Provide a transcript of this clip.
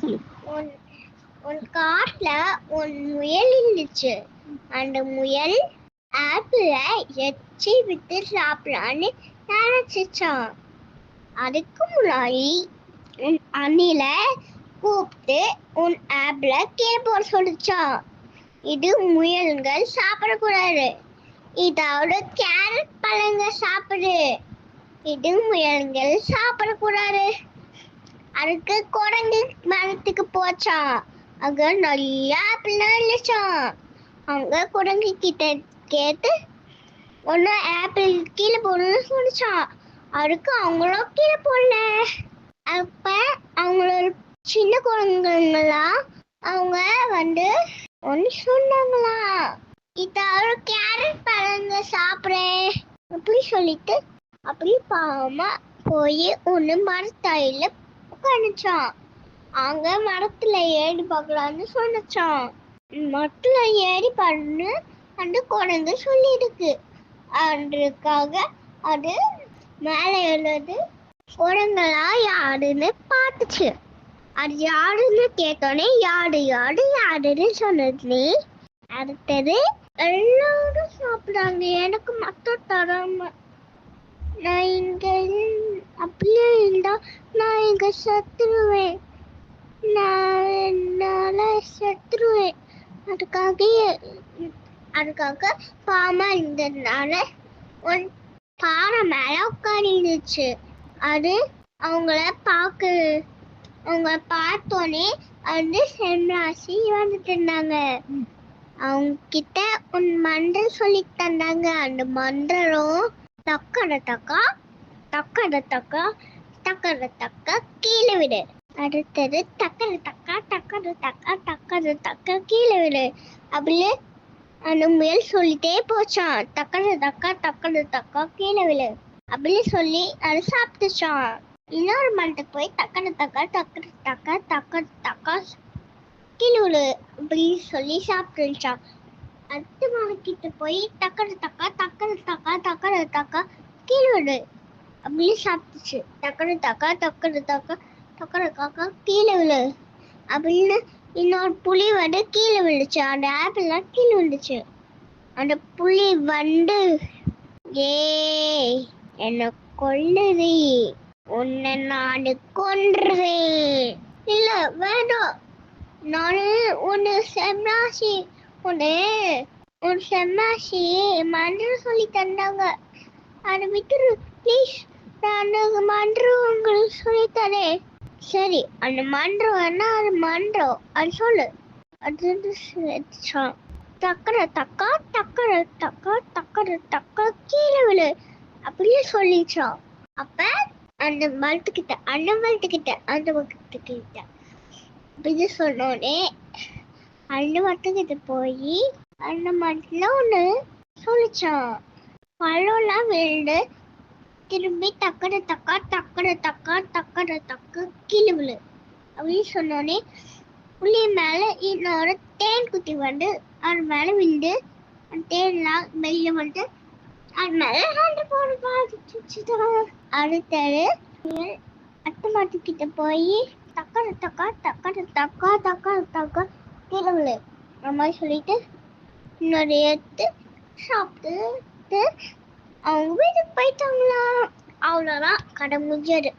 சொல்லு உன் உன் காட்டுல உன் முயல் இருந்துச்சு. அந்த முயல் ஆப்பிள எச்சி விட்டு சாப்பிடலான்னு நினைச்சிச்சான் அதுக்கு முன்னாடி உன் அணில கூப்பிட்டு உன் ஆப்பிள கீழே போட சொல்லிச்சான் இது முயல்கள் சாப்பிடக்கூடாது. இதோட கேரட் பழங்க சாப்பிடு. இது முயல்கள் சாப்பிடக்கூடாது. அதுக்கு குரங்கு மரத்துக்கு போச்சான் அங்க நல்லா ஆப்பிள்லாம் இருந்துச்சான் அவங்க குரங்கு கிட்ட கேட்டு ஒன்று ஆப்பிள் கீழே போடணும்னு சொன்னான் அதுக்கு அவங்களும் கீழே போடல. அப்ப அவங்களோட சின்ன குரங்குங்களா அவங்க வந்து ஒன்னு சொன்னாங்களா இதால கேரட் பழங்க சாப்பிட்றேன். அப்படி சொல்லிட்டு அப்படி பாவமா போய் ஒன்று மரத்தாயில கணிச்சான் அங்க மரத்துல ஏறி பார்க்கலான்னு சொன்னச்சான். மரத்துல ஏறி பண்ணு அந்த குழந்தை சொல்லியிருக்கு. அதுக்காக அது மேலே எழுது குரங்களா யாருன்னு பார்த்துச்சு. அது யாருன்னு கேட்டோன்னே யாரு யாரு யாருன்னு சொன்னது அடுத்தது எல்லாரும் சாப்பிடாங்க எனக்கு மட்டும் தராம நான் இங்க அப்படியே இருந்தால் நான் இங்க சத்துருவேன் நான் என்னால் சத்துருவேன் அதுக்காக அதுக்காக பாமா இருந்ததுனால ஒன் பாறை மேல உட்காந்துச்சு அது அவங்கள பார்க்க அவங்க பார்த்தோன்னே வந்து செம்ராசி வந்துட்டு இருந்தாங்க. அவங்க கிட்ட உன் மன்றல் சொல்லி தந்தாங்க. அந்த மன்றலும் தக்கட தக்கா தக்கட தக்கா தக்கட தக்கா கீழே விடு. அடுத்தது தக்கட தக்கா தக்கட தக்கா தக்கா கீழே விடு. அப்படின்னு அந்த முயல் சொல்லிட்டே போச்சான். தக்கட தக்கா தக்கட தக்கா கீழே விடு. அப்படின்னு சொல்லி அது சாப்பிட்டுச்சான். இன்னொரு மரத்துக்கு போய் தக்கட தக்கா தக்கட தக்கா தக்க தக்கா கீழே விடு அப்படின்னு சொல்லி சாப்பிட்டுச்சான். அடுத்த மரக்கிட்ட போய் டக்கர தக்கா டக்கர தக்கா டக்கர தக்கா கீழே அப்படின்னு சாப்பிட்டுச்சு. டக்கர தக்கா டக்கர தக்கா டக்கர காக்கா கீழே விழு. அப்படின்னு இன்னொரு புளி வந்து கீழே விழுச்சு அந்த ஆப்பிள்லாம் கீழே விழுந்துச்சு. அந்த புளி வந்து ஏ என்ன கொல்லுது உன்னை நான் கொன்றுவேன் இல்லை வேண்டாம் நானு ஒன்னு செம்ராசி ஒரு ஒரு செம்ராசி மன்றம் சொல்லி தந்தாங்க. அதை விட்டுரு ப்ளீஸ் நான் அந்த மன்றம் உங்களுக்கு சொல்லி தரேன். சரி அந்த மன்றம் என்ன? அது மன்றம். அது சொல்லு. அது வந்து டக்கர தக்கா டக்கர தக்கா டக்கர தக்கா கீழே விழு. அப்படியே சொல்லிச்சான் அப்ப அந்த மரத்துக்கிட்ட அந்த மரத்துக்கிட்ட அந்த மரத்துக்கிட்ட இது சொன்னோடனே அந்த மரத்துக்கிட்ட போய் அண்ணன் மட்டும் ஒண்ணு சொல்லிச்சான். பழம்லாம் விழுந்து திரும்பி தக்கடு தக்கா தக்கடு தக்கா தக்கடு தக்கு கீழே விழு அப்படின்னு சொன்னோடனே புளி மேல இன்னொரு தேன் குத்தி வந்து அது மேல விழுந்து அந்த தேன்லாம் வெளியே வந்து அது மேல ரெண்டு போன பாதிச்சுதான் அடுத்தது புயல் அட்டை மாட்டுக்கிட்ட போய் தக்கடு தக்கா தக்கடு தக்கா தக்கா தக்கா கீழே விழு அந்த மாதிரி சொல்லிட்டு இன்னொரு எடுத்து சாப்பிட்டு அவங்க வீட்டுக்கு போயிட்டாங்களாம். அவ்வளோதான் கடை முடிஞ்சது.